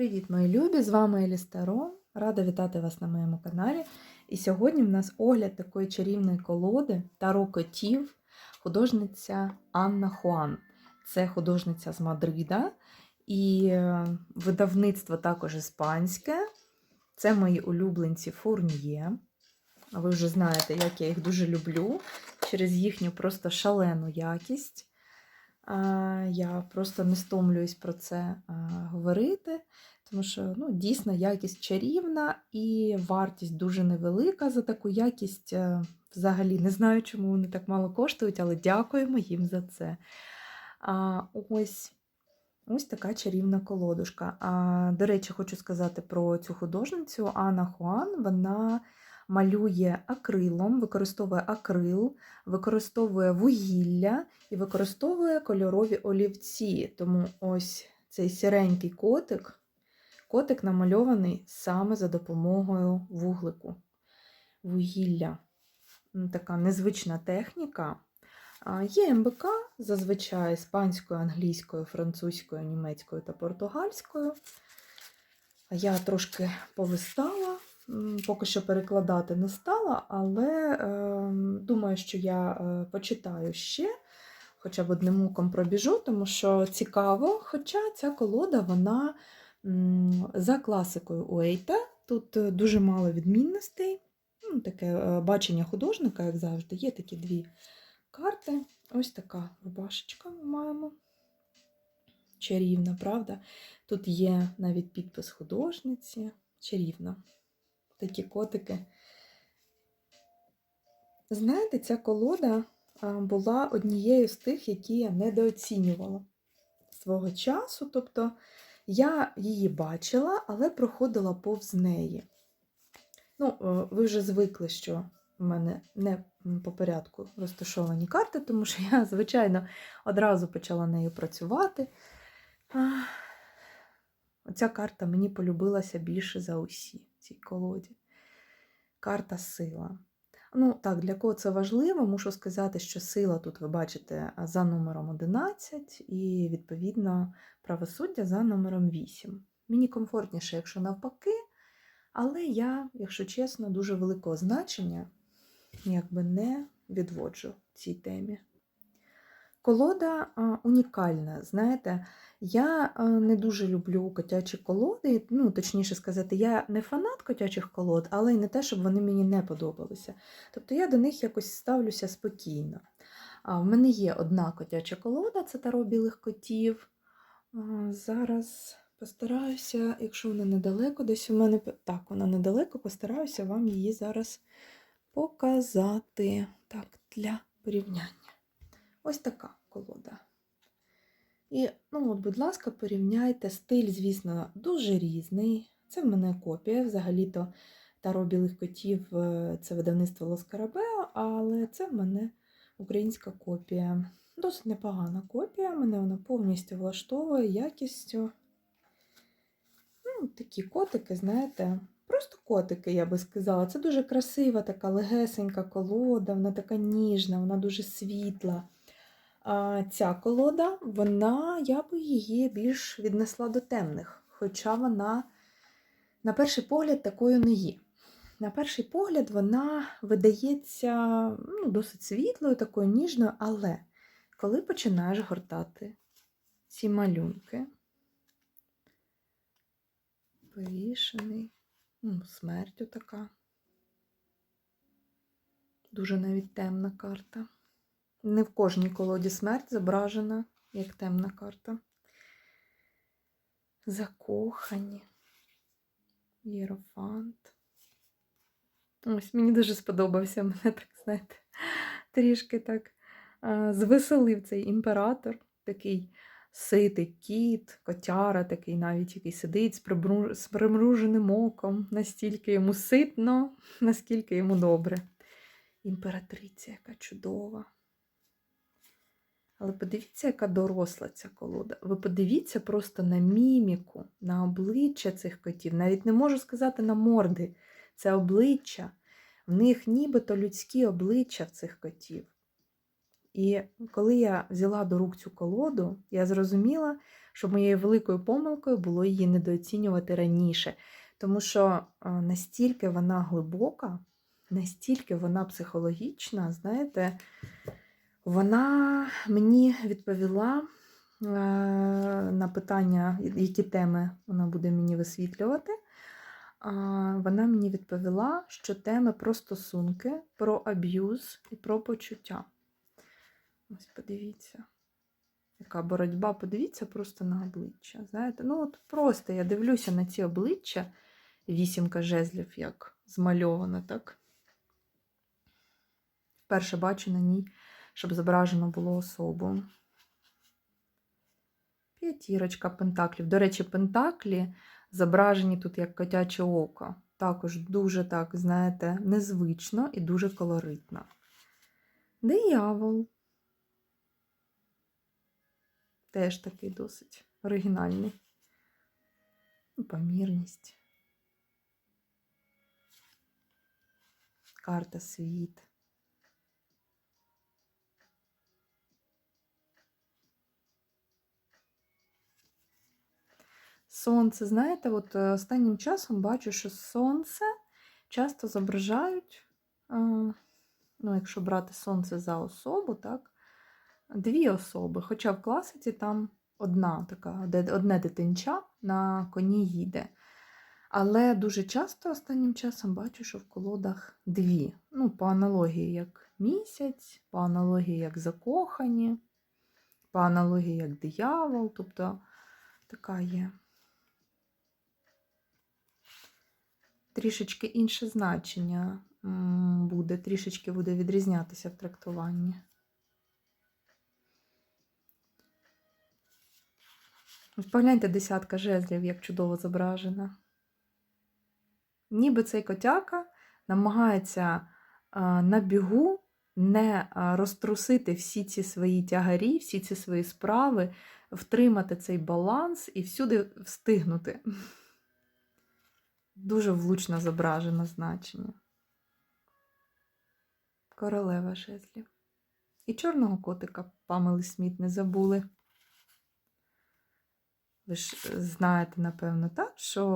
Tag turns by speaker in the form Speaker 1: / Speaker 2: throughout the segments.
Speaker 1: Привіт, мої любі! З вами Елі Старо. Рада вітати вас на моєму каналі. І сьогодні в нас огляд такої чарівної колоди Таро котів, художниця Анна Хуан. Це художниця з Мадрида і е, видавництво також іспанське. Це мої улюбленці Фурньє. Ви вже знаєте, як я їх дуже люблю через їхню просто шалену якість. Я просто не стомлююсь про це говорити, тому що ну, дійсно якість чарівна і вартість дуже невелика за таку якість. е, Взагалі не знаю, чому вони так мало коштують, але дякуємо їм за це. Ось ось така чарівна колодушка. А, До речі, хочу сказати про цю художницю Анна Хуан. Вона малює акрилом, використовує акрил, використовує вугілля і використовує кольорові олівці. Тому ось цей сіренький котик, котик намальований саме за допомогою вуглику. Вугілля. Така незвична техніка. Є МБК, зазвичай іспанською, англійською, французькою, німецькою та португальською. Я трошки повистала, поки що перекладати не стала, але е, думаю, що я е, почитаю ще, хоча б одним оком пробіжу, тому що цікаво. Хоча ця колода, вона за класикою Уейта. Тут е, дуже мало відмінностей. Ну, Таке е, бачення художника, як завжди, є такі дві карти. Ось така рубашечка ми маємо. Чарівна, правда? Тут є навіть підпис художниці. Чарівна. Такі котики. Знаєте, ця колода була однією з тих, які я недооцінювала свого часу. Тобто я її бачила, але проходила повз неї. Ну, е, ви вже звикли, що в мене не по порядку розташовані карти, тому що я, звичайно, одразу почала нею працювати. Оця карта мені полюбилася більше за усі цій колоді. Карта сила. Ну, так, для кого це важливо, мушу сказати, що сила тут ви бачите за номером 11 і, відповідно, правосуддя за номером 8. Мені комфортніше, якщо навпаки, але я, якщо чесно, дуже великого значення якби не відводжу цій темі. Колода унікальна. Знаєте, я не дуже люблю котячі колоди. Ну, точніше сказати, я не фанат котячих колод, але й не те, щоб вони мені не подобалися. Тобто я до них якось ставлюся спокійно. А, в мене є одна котяча колода, це таро білих котів. Зараз постараюся, якщо вона недалеко, десь у мене так, вона недалеко, постараюся вам її зараз показати. Так, для порівняння. Ось така колода. І, ну, от, будь ласка, порівняйте. Стиль, звісно, дуже різний. Це в мене копія. Взагалі-то таро білих котів е, це видавництво Лоскарабео, але це в мене українська копія. Досить непогана копія. Мене вона повністю влаштовує якістю. Ну, такі котики, знаєте, просто котики, я би сказала. Це дуже красива, така легесенька колода, вона така ніжна, вона дуже світла. А ця колода, вона, я би її більш віднесла до темних, хоча вона, на перший погляд, такою не є. На перший погляд, вона видається ну, досить світлою, такою ніжною, але коли починаєш гортати ці малюнки, повішений, ну, смертю така, дуже навіть темна карта. Не в кожній колоді смерть зображена як темна карта. Закохані. Єрофант. Ось мені дуже сподобався мене, так знаєте, трішки так звеселив цей імператор, такий ситий кіт, котяра, такий навіть який сидить з примруженим оком, настільки йому ситно, наскільки йому добре. Імператриця, яка чудова. Але подивіться, яка доросла ця колода. Ви подивіться просто на міміку, на обличчя цих котів. Навіть не можу сказати на морди. Це обличчя. В них нібито людські обличчя в цих котів. І коли я взяла до рук цю колоду, я зрозуміла, що моєю великою помилкою було її недооцінювати раніше. Тому що е, настільки вона глибока, настільки вона психологічна, знаєте, вона мені відповіла е, на питання, які теми вона буде мені висвітлювати. Вона мені відповіла, що теми про стосунки, про аб'юз і про почуття. Ось подивіться. Яка боротьба, подивіться просто на обличчя. Знаєте, ну от просто я дивлюся на ці обличчя, вісімка жезлів, як змальована, так? Вперше бачу на ній, щоб зображено було особу. П'ятірочка пентаклів. До речі, пентаклі зображені тут як котяче око. Також дуже так, знаєте, незвично і дуже колоритно. Диявол. Теж такий досить оригінальний. Ну, Помірність. Карта світ. Сонце, знаєте, от е, останнім часом бачу, що сонце часто зображають, е, ну, якщо брати сонце за особу, так, дві особи. Хоча в класиці там одна така, одне дитинча на коні їде. Але дуже часто останнім часом бачу, що в колодах дві. Ну, по аналогії як місяць, по аналогії як закохані, по аналогії як диявол, тобто така є. Трішечки інше значення буде, трішечки буде відрізнятися в трактуванні. Погляньте десятка жезлів, як чудово зображена. Ніби цей котяка намагається на бігу не розтрусити всі ці свої тягарі, всі ці свої справи, втримати цей баланс і всюди встигнути. Дуже влучно зображено значення. Королева жезлів. І чорного котика Памели Сміт не забули. Ви ж знаєте, напевно, так, що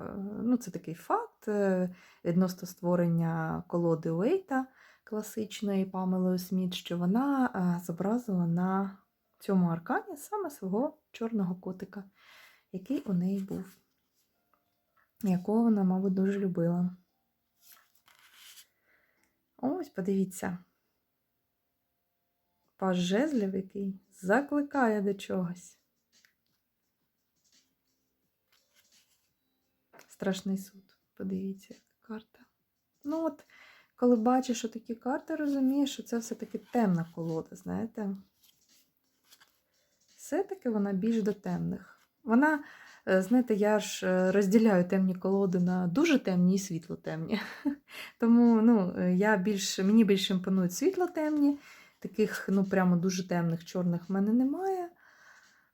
Speaker 1: е, ну, це такий факт е, відносно створення колоди Уейта класичної Памелою Сміт, що вона е, зобразила на цьому аркані саме свого чорного котика, який у неї був якого вона, мабуть, дуже любила. Ось, подивіться. Паж жезлів, який закликає до чогось. Страшний суд. Подивіться, яка карта. Ну, от, коли бачиш такі карти, розумієш, що це все-таки темна колода, знаєте? Все-таки вона більш до темних. Вона знаєте, я ж е, розділяю темні колоди на дуже темні і світло-темні. Тому ну, е, я більш, мені більше імпонують світло-темні, таких ну, прямо дуже темних чорних в мене немає.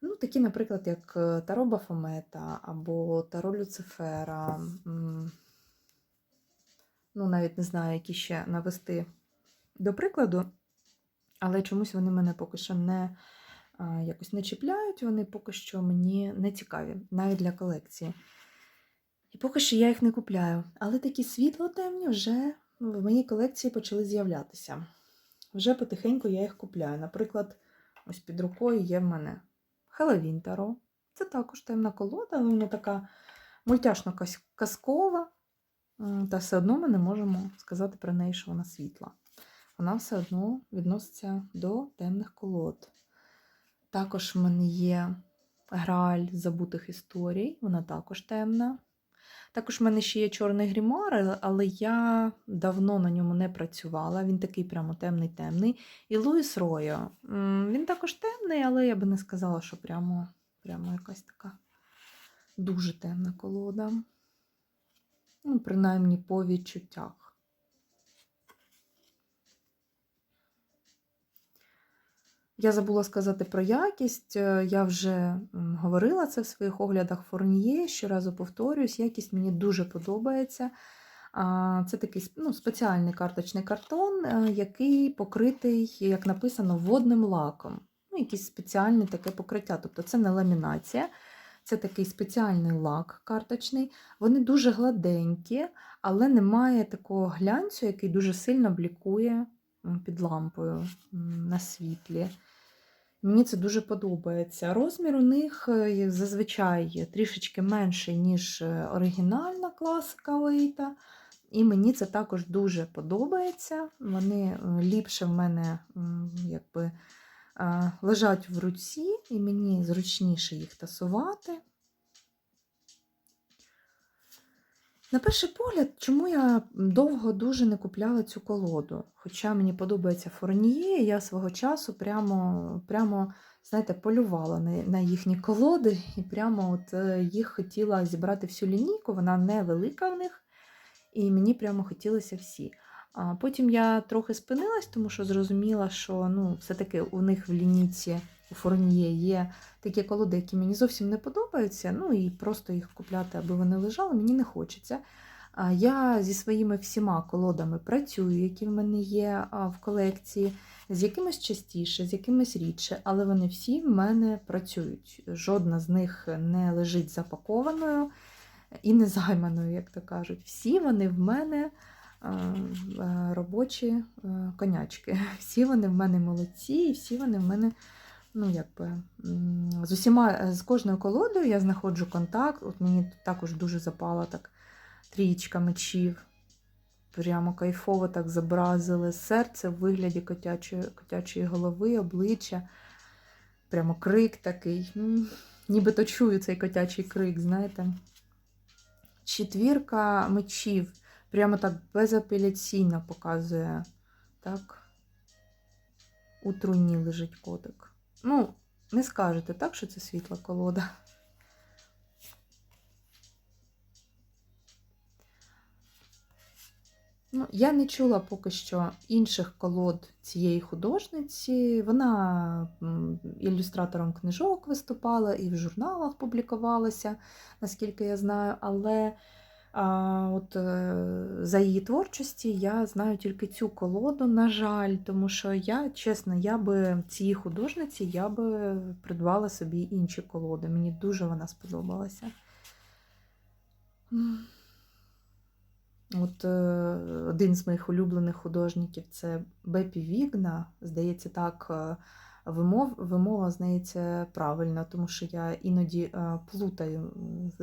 Speaker 1: Ну, Такі, наприклад, як Таро Бафомета або Таро Люцифера. Ну, навіть не знаю, які ще навести до прикладу, але чомусь вони мене поки що не якось не чіпляють, вони поки що мені не цікаві, навіть для колекції. І поки що я їх не купляю. Але такі світло-темні вже в моїй колекції почали з'являтися. Вже потихеньку я їх купляю. Наприклад, ось під рукою є в мене Хеловін Таро. Це також темна колода, але вона така мультяшно казкова. Та все одно ми не можемо сказати про неї, що вона світла. Вона все одно відноситься до темних колод. Також в мене є граль забутих історій, вона також темна. Також в мене ще є чорний грімуар, але я давно на ньому не працювала. Він такий прямо темний-темний. І Луїс Ройо. Він також темний, але я би не сказала, що прямо, прямо якась така дуже темна колода. Ну, Принаймні по відчуттях. Я забула сказати про якість. Е, я вже говорила це в своїх оглядах Форніє, щоразу повторююсь, якість мені дуже подобається. Це такий ну, спеціальний карточний картон, е, який покритий, як написано, водним лаком. Ну, якесь спеціальне таке покриття. Тобто це не ламінація, це такий спеціальний лак карточний. Вони дуже гладенькі, але немає такого глянцю, який дуже сильно блікує під лампою на світлі. Мені це дуже подобається. Розмір у них е, зазвичай трішечки менший, ніж е, оригінальна класика Лейта. І мені це також дуже подобається. Вони е, ліпше в мене якби, лежать в руці, і мені зручніше їх тасувати. На перший погляд, чому я довго дуже не купляла цю колоду? Хоча мені подобається Форніє, я свого часу прямо, прямо знаєте, полювала на, їхні колоди і прямо от е, їх хотіла зібрати всю лінійку, вона невелика в них, і мені прямо хотілося всі. А потім я трохи спинилась, тому що зрозуміла, що ну, все-таки у них в лінійці у Форніє є такі колоди, які мені зовсім не подобаються. Ну і просто їх купляти, аби вони лежали, мені не хочеться. Я зі своїми всіма колодами працюю, які в мене є в колекції, з якимись частіше, з якимись рідше, але вони всі в мене працюють. Жодна з них не лежить запакованою і не займаною, як то кажуть. Всі вони в мене е, робочі е, конячки. Всі вони в мене молодці, і всі вони в мене ну, якби, з усіма, з кожною колодою я знаходжу контакт. От мені також дуже запала так трієчка мечів. Прямо кайфово так зобразили серце в вигляді котячої, котячої голови, обличчя. Прямо крик такий. М, Нібито чую цей котячий крик, знаєте. Четвірка мечів. Прямо так безапеляційно показує. Так. У труні лежить котик. Ну, не скажете так, що це світла колода. Ну, я не чула поки що інших колод цієї художниці. Вона ілюстратором книжок виступала і в журналах публікувалася, наскільки я знаю. Але от, е, за її творчості я знаю тільки цю колоду, на жаль, тому що я, чесно, я би цій художниці я би придбала собі інші колоди. Мені дуже вона сподобалася. От е, один з моїх улюблених художників це Бепі Вігна. Здається, так, е, вимов, вимова, здається, правильно, тому що я іноді плутаю.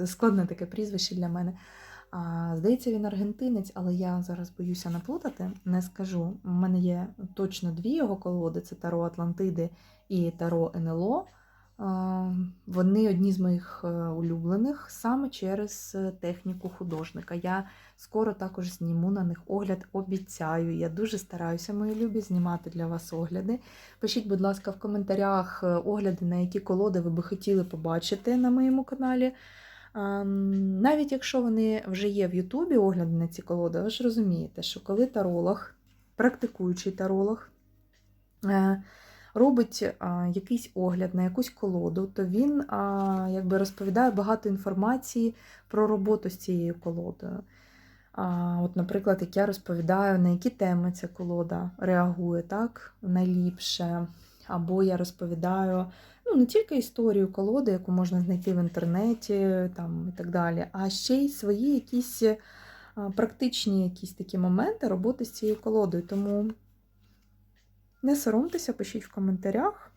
Speaker 1: Складне таке прізвище для мене. Здається, він аргентинець, але я зараз боюся наплутати, не скажу. У мене є точно дві його колоди: це Таро Атлантиди і Таро НЛО. Вони одні з моїх е, улюблених саме через е, техніку художника. Я скоро також зніму на них огляд, обіцяю. Я дуже стараюся, мої любі, знімати для вас огляди. Пишіть, будь ласка, в коментарях е, огляди, на які колоди ви би хотіли побачити на моєму каналі. Навіть якщо вони вже є в Ютубі, огляди на ці колоди, ви ж розумієте, що коли таролог, практикуючий таролог, е, робить якийсь огляд на якусь колоду, то він якби розповідає багато інформації про роботу з цією колодою. От, наприклад, як я розповідаю, на які теми ця колода реагує так, найліпше. Або я розповідаю ну, не тільки історію колоди, яку можна знайти в інтернеті там, і так далі, а ще й свої якісь практичні якісь такі моменти роботи з цією колодою. Тому не соромтеся, пишіть в коментарях.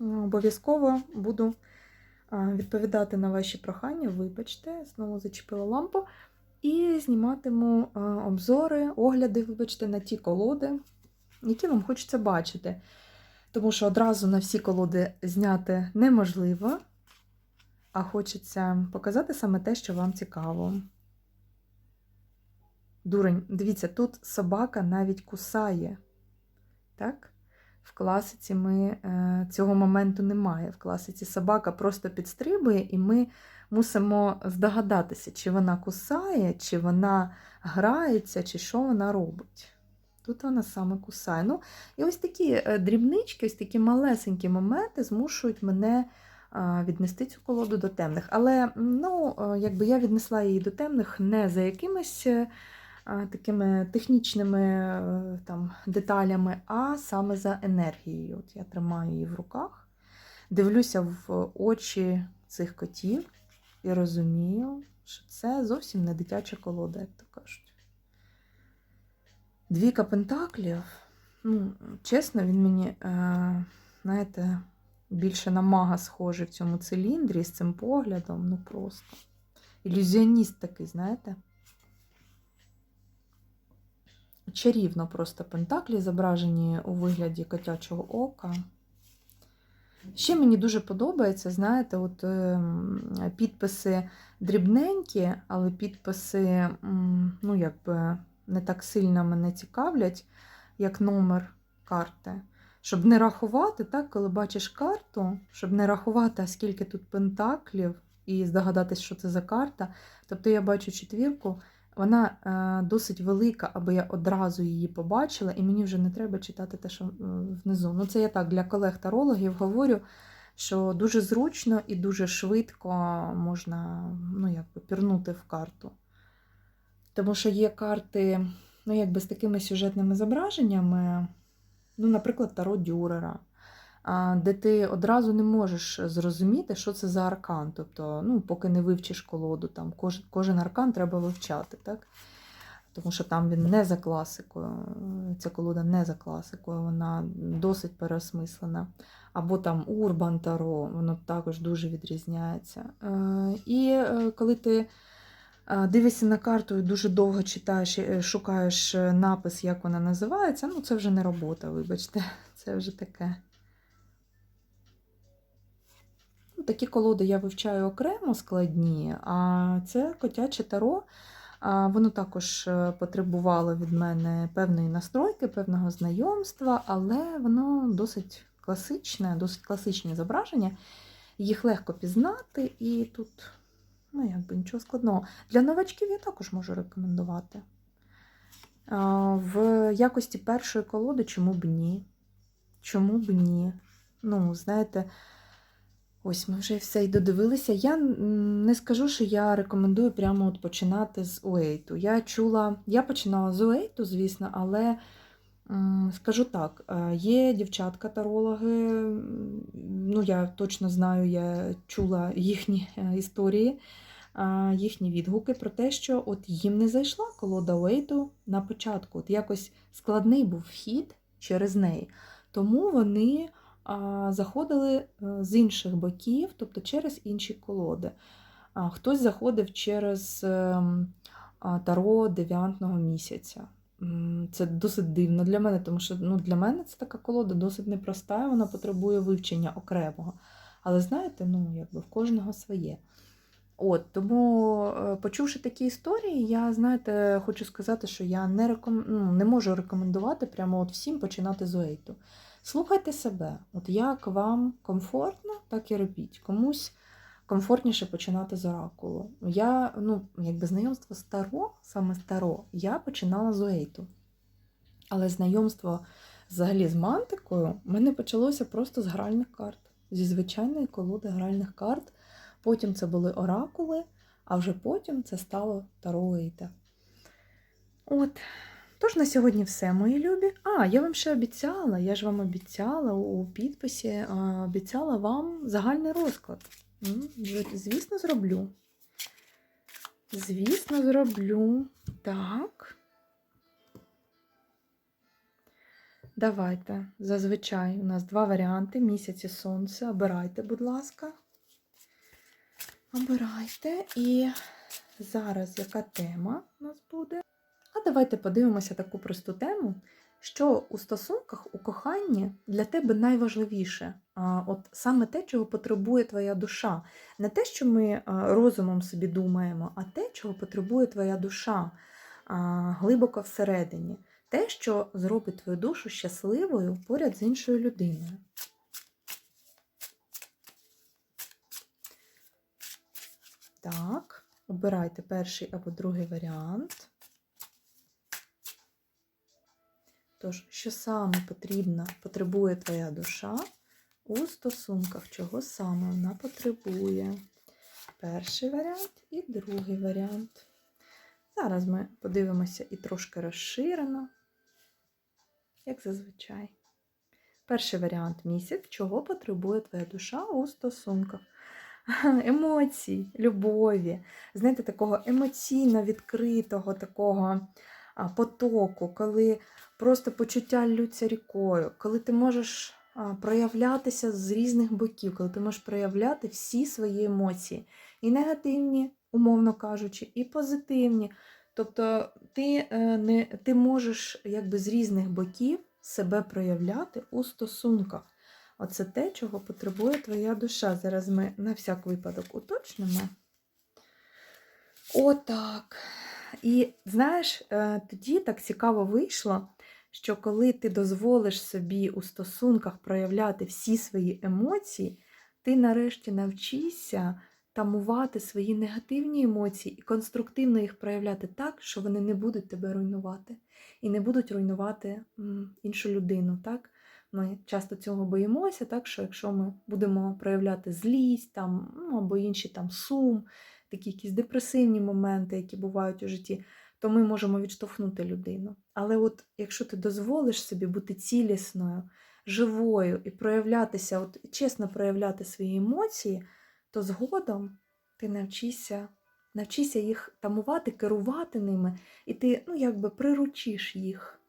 Speaker 1: Обов'язково буду відповідати на ваші прохання. Вибачте, знову зачепила лампу. І зніматиму обзори, огляди, вибачте, на ті колоди, які вам хочеться бачити. Тому що одразу на всі колоди зняти неможливо, а хочеться показати саме те, що вам цікаво. Дурень, дивіться, тут собака навіть кусає. Так? В класиці ми е, цього моменту немає. В класиці собака просто підстрибує, і ми мусимо здогадатися, чи вона кусає, чи вона грається, чи що вона робить. Тут вона саме кусає. Ну, І ось такі е, дрібнички, ось такі малесенькі моменти змушують мене віднести цю колоду до темних. Але ну, е, якби я віднесла її до темних не за якимись е, такими технічними там, деталями, а саме за енергією. От я тримаю її в руках, дивлюся в очі цих котів і розумію, що це зовсім не дитяча колода, як то кажуть. Двійка пентаклів. Ну, чесно, він мені, е, знаєте, більше на мага схожий в цьому циліндрі з цим поглядом. Ну просто. Ілюзіоніст такий, знаєте. Чарівно просто пентаклі зображені у вигляді котячого ока. Ще мені дуже подобається, знаєте, от е, підписи дрібненькі, але підписи, ну, якби не так сильно мене цікавлять, як номер карти. Щоб не рахувати, так, коли бачиш карту, щоб не рахувати, а скільки тут пентаклів, і здогадатись, що це за карта. Тобто я бачу четвірку, вона е, досить велика, аби я одразу її побачила, і мені вже не треба читати те, що е, внизу. Ну, це я так для колег-тарологів говорю, що дуже зручно і дуже швидко можна ну, якби, пірнути в карту. Тому що є карти, ну, якби з такими сюжетними зображеннями, ну, наприклад, Таро Дюрера, де ти одразу не можеш зрозуміти, що це за аркан. Тобто, ну, поки не вивчиш колоду, там кожен, кожен аркан треба вивчати. Так? Тому що там він не за класикою, ця колода не за класикою, вона досить переосмислена. Або там Урбан Таро, воно також дуже відрізняється. Е, І е, коли ти дивишся на карту і дуже довго читаєш, шукаєш е, напис, як вона називається, ну це вже не робота, вибачте, це вже таке. Ну, Такі колоди я вивчаю окремо складні, а це котяче таро. Воно також е, потребувало від мене певної настройки, певного знайомства, але воно досить класичне, досить класичні зображення. Їх легко пізнати, і тут ну, якби нічого складного. Для новачків я також можу рекомендувати. В якості першої колоди чому б ні? Чому б ні? Ну, знаєте, Ось ми вже все й додивилися. Я не скажу, що я рекомендую прямо от починати з Уейту. Я чула, я починала з Уейту, звісно, але скажу так: е, є дівчатка-тарологи, ну я точно знаю, я чула їхні е, історії, їхні відгуки про те, що от їм не зайшла колода Уейту на початку. От якось складний був вхід через неї. Тому вони заходили е, з інших боків, тобто через інші колоди. Хтось заходив через ем, таро дев'ятного місяця. Це досить дивно для мене, тому що ну, для мене це така колода досить непроста, вона потребує вивчення окремого. Але знаєте, ну, якби в кожного своє. От, тому, е, почувши такі історії, я, знаєте, хочу сказати, що я не, реком... ну, не можу рекомендувати прямо от всім починати з Уейту. Слухайте себе, от як вам комфортно, так і робіть. Комусь комфортніше починати з оракулу. Я, ну, якби знайомство з Таро, саме з Таро, я починала з Уейту. Але знайомство взагалі з мантикою в мене почалося просто з гральних карт, зі звичайної колоди гральних карт. Потім це були оракули, а вже потім це стало Таро Уейта. От. Тож на сьогодні все, мої любі. А, я вам ще обіцяла, я ж вам обіцяла у підписі, обіцяла вам загальний розклад. Звісно, зроблю. Звісно, зроблю. Так. Давайте. Зазвичай у нас два варіанти: місяць і сонце. Обирайте, будь ласка. Обирайте. І зараз яка тема у нас буде? А давайте подивимося таку просту тему, що у стосунках, у коханні для тебе найважливіше. От саме те, чого потребує твоя душа. Не те, що ми розумом собі думаємо, а те, чого потребує твоя душа глибоко всередині. Те, що зробить твою душу щасливою поряд з іншою людиною. Так, обирайте перший або другий варіант. Тож, що саме потрібно, потребує твоя душа у стосунках, чого саме вона потребує. Перший варіант і другий варіант. Зараз ми подивимося і трошки розширено, як зазвичай. Перший варіант місяць, чого потребує твоя душа у стосунках. Емоцій, любові, знаєте, такого емоційно відкритого такого потоку, коли просто почуття ллються рікою, коли ти можеш проявлятися з різних боків, коли ти можеш проявляти всі свої емоції, і негативні, умовно кажучи, і позитивні. Тобто ти, е, не, ти можеш якби з різних боків себе проявляти у стосунках. Оце те, чого потребує твоя душа. Зараз ми на всяк випадок уточнимо. Отак. І знаєш, е, тоді так цікаво вийшло, що коли ти дозволиш собі у стосунках проявляти всі свої емоції, ти нарешті навчишся тамувати свої негативні емоції і конструктивно їх проявляти так, що вони не будуть тебе руйнувати і не будуть руйнувати іншу людину. Так? Ми часто цього боїмося, так що якщо ми будемо проявляти злість там, ну, або інші там сум, такі якісь депресивні моменти, які бувають у житті, то ми можемо відштовхнути людину. Але от якщо ти дозволиш собі бути цілісною, живою і проявлятися, от чесно проявляти свої емоції, то згодом ти навчишся, навчишся їх тамувати, керувати ними, і ти ну, якби приручиш їх.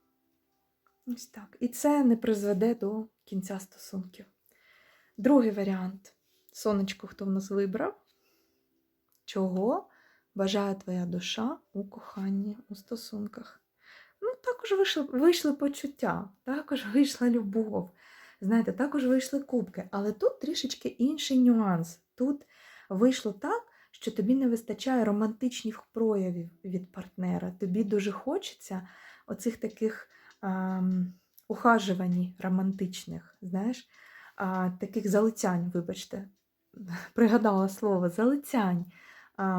Speaker 1: Ось так. І це не призведе до кінця стосунків. Другий варіант. Сонечко, хто в нас вибрав? Чого бажає твоя душа у коханні, у стосунках? Ну, також вийшли, вийшли почуття, також вийшла любов. Знаєте, також вийшли кубки. Але тут трішечки інший нюанс. Тут вийшло так, що тобі не вистачає романтичних проявів від партнера. Тобі дуже хочеться оцих таких ухажувань романтичних, знаєш, таких залицянь, вибачте, пригадала слово залицянь.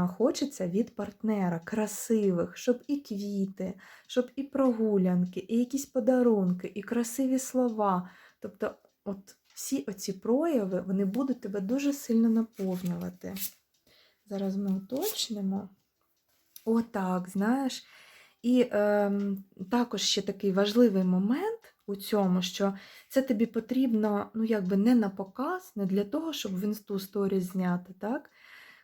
Speaker 1: Хочеться від партнера, красивих, щоб і квіти, щоб і прогулянки, і якісь подарунки, і красиві слова. Тобто, от всі оці прояви вони будуть тебе дуже сильно наповнювати. Зараз ми уточнимо. Отак, знаєш. І е, також ще такий важливий момент у цьому, що це тобі потрібно, ну, якби не на показ, не для того, щоб в інсту сторіс зняти, так?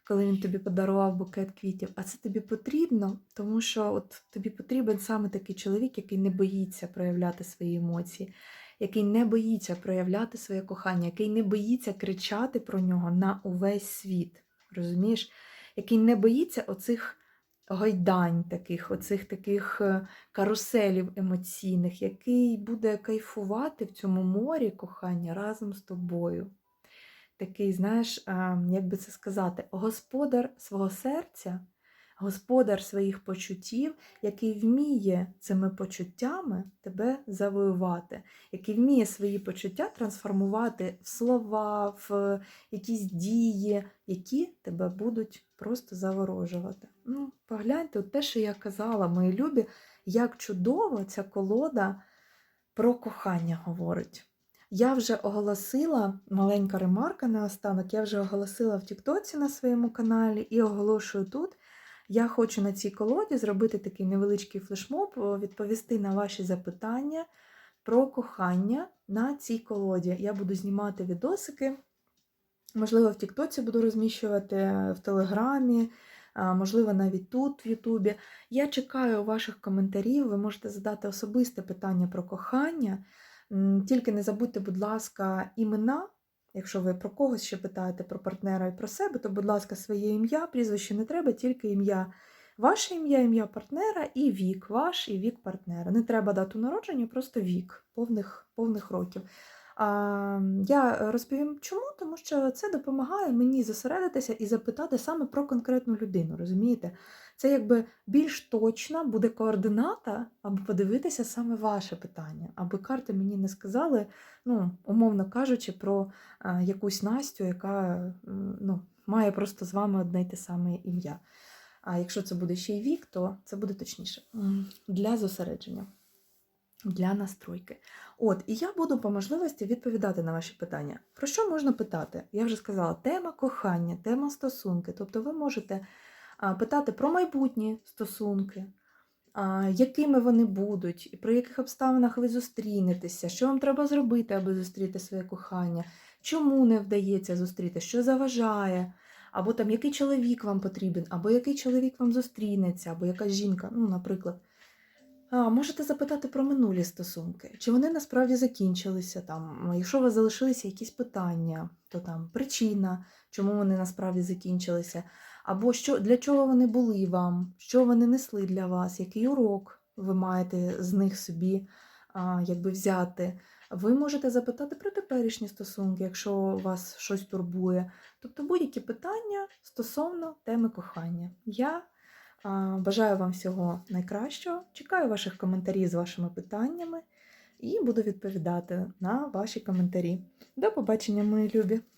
Speaker 1: коли він тобі подарував букет квітів, а це тобі потрібно, тому що от тобі потрібен саме такий чоловік, який не боїться проявляти свої емоції, який не боїться проявляти своє кохання, який не боїться кричати про нього на увесь світ. Розумієш? Який не боїться оцих гойдань, таких, оцих таких е, каруселів емоційних, який буде кайфувати в цьому морі кохання разом з тобою. Такий, знаєш, як би це сказати, господар свого серця, господар своїх почуттів, який вміє цими почуттями тебе завоювати, який вміє свої почуття трансформувати в слова, в якісь дії, які тебе будуть просто заворожувати. Ну, Погляньте, от те, що я казала, мої любі, як чудово ця колода про кохання говорить. Я вже оголосила, маленька ремарка на останок, я вже оголосила в Тіктоці на своєму каналі і оголошую тут. Я хочу на цій колоді зробити такий невеличкий флешмоб, відповісти на ваші запитання про кохання на цій колоді. Я буду знімати відосики. Можливо, в Тіктоці буду розміщувати, в Телеграмі, можливо, навіть тут, в Ютубі. Я чекаю ваших коментарів. Ви можете задати особисте питання про кохання. Тільки не забудьте, будь ласка, імена. Якщо ви про когось ще питаєте про партнера і про себе, то, будь ласка, своє ім'я, прізвище не треба, тільки ім'я, ваше ім'я, ім'я партнера і вік, ваш і вік партнера. Не треба дату народження, просто вік повних, повних років. А, Я розповім чому, тому що це допомагає мені зосередитися і запитати саме про конкретну людину. Розумієте? Це якби більш точна буде координата, аби подивитися саме ваше питання, аби карти мені не сказали, ну, умовно кажучи, про а, якусь Настю, яка ну, має просто з вами одне й те саме ім'я. А якщо це буде ще й вік, то це буде точніше для зосередження. для настройки. От, і я буду по можливості відповідати на ваші питання. Про що можна питати? Я вже сказала, тема кохання, тема стосунки. Тобто ви можете питати про майбутні стосунки, якими вони будуть, при яких обставинах ви зустрінетеся, що вам треба зробити, аби зустріти своє кохання, чому не вдається зустріти, що заважає, або там який чоловік вам потрібен, або який чоловік вам зустрінеться, або яка жінка, ну, наприклад. Можете запитати про минулі стосунки, чи вони насправді закінчилися там. Якщо у вас залишилися якісь питання, то там причина, чому вони насправді закінчилися, або що, для чого вони були вам, що вони несли для вас, який урок ви маєте з них собі а, якби взяти. Ви можете запитати про теперішні стосунки, якщо вас щось турбує. Тобто будь-які питання стосовно теми кохання. Я а, Бажаю вам всього найкращого. Чекаю ваших коментарів з вашими питаннями і буду відповідати на ваші коментарі. До побачення, мої любі!